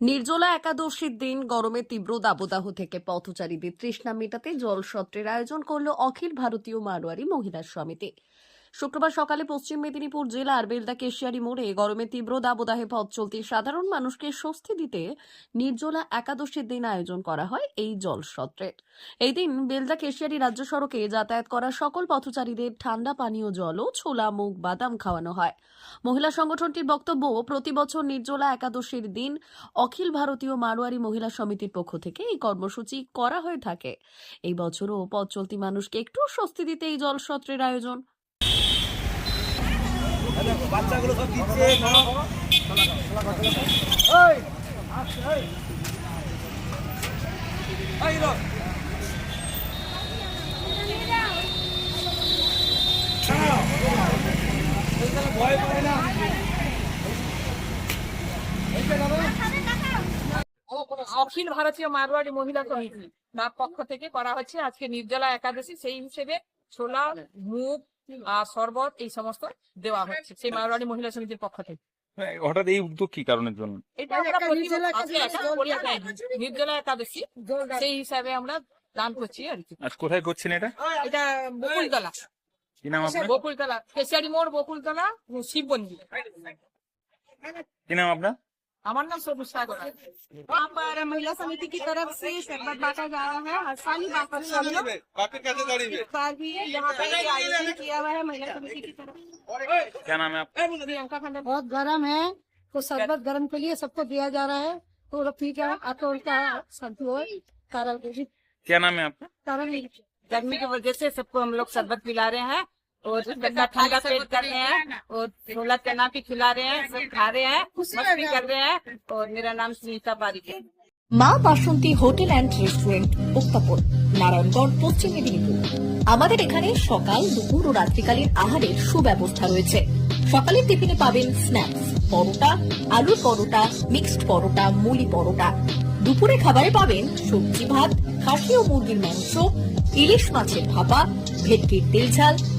নির্জলা একাদশীর দিন গরমে তীব্র দাবদাহ থেকে পথচারীদের তৃষ্ণা মেটাতে জলসত্রের আয়োজন করল অখিল ভারতীয় মারোয়ারি মহিলা সমিতি। শুক্রবার সকালে পশ্চিম মেদিনীপুর জেলার বেলদা কেশিয়ারি মোড়ে গরমে তীব্র দাবদাহে পথ চলতি সাধারণ মানুষকে স্বস্তি দিতে নির্জলা একাদশীর দিন আয়োজন করা হয় এই জলসত্রের এই দিন বেলদা কেশিয়ারি রাজ্য সড়কে যাতায়াত করা সকল পথচারীদের ঠান্ডা পানীয় জল ও ছোলা, মুগ, বাদাম খাওয়ানো হয়। মহিলা সংগঠনটির বক্তব্য, প্রতি বছর নির্জলা একাদশীর দিন অখিল ভারতীয় মারোয়ারি মহিলা সমিতির পক্ষ থেকে এই কর্মসূচি করা হয়ে থাকে। এই বছরও পথ চলতি মানুষকে একটু স্বস্তি দিতে এই জলসত্রের আয়োজন। অখিল ভারতীয় মারোয়াড়ি মহিলা সমিতি। তার পক্ষ থেকে করা হচ্ছে আজকে নির্জলা একাদশী। সেই হিসেবে ছোলা আর শরবত এই সমস্ত দেওয়া হচ্ছে সেই মারোয়াড়ি মহিলা সমিতির পক্ষ থেকে। হ্যাঁ, হঠাৎ এই উদ্যোগ কি কারণের জন্য। নির্জলা একাদশী সেই হিসাবে আমরা দান করছি আর কি। কোথায় করছেন এটা? এটা বকুলতলা। কি নাম আপনার? বকুলতলা কেশিয়ারি মোড় বকুলতলা শিব মন্দির। কি নাম আপনার? हमारा नाम सोनू सागर वहाँ पर महिला समिति की तरफ़ से शरबत बांटा जा रहा है। हर साल ही। बार भी यहाँ पे आयोजन किया हुआ है महिला समिति की तरफ़। क्या नाम है आपका? प्रियंका खंडर बहुत गर्म है। तो शरबत गर्म के लिए सबको दिया जा रहा है। तो पी के आपको उनका संतु हो। कारण क्या नाम है आपका? कारण गर्मी की वजह से सबको हम लोग शरबत पिला रहे हैं। और ठंडा ठंडा पेट कर रहे हैं और छोला चना भी खिला रहे हैं सब खा रहे हैं मस्ती कर रहे हैं और मेरा नाम सुनीता बारिक है Maa Basanti hotel and restaurant উত্তাপন Narayangarh Paschim Medinipur আমাদের এখানে সকাল দুপুর ও রাত্রিকালীন আহারের সুব্যবস্থা রয়েছে সকালের টিফিনে পাবেন স্ন্যাক্স পরোটা আলুর পরোটা মিক্সড পরোটা মুলি পরোটা দুপুরে খাবারে পাবেন সবজি ভাত খাসি ও মুরগির মাংস ইলিশ মাছের ভাপা ভেটকির তেল ঝাল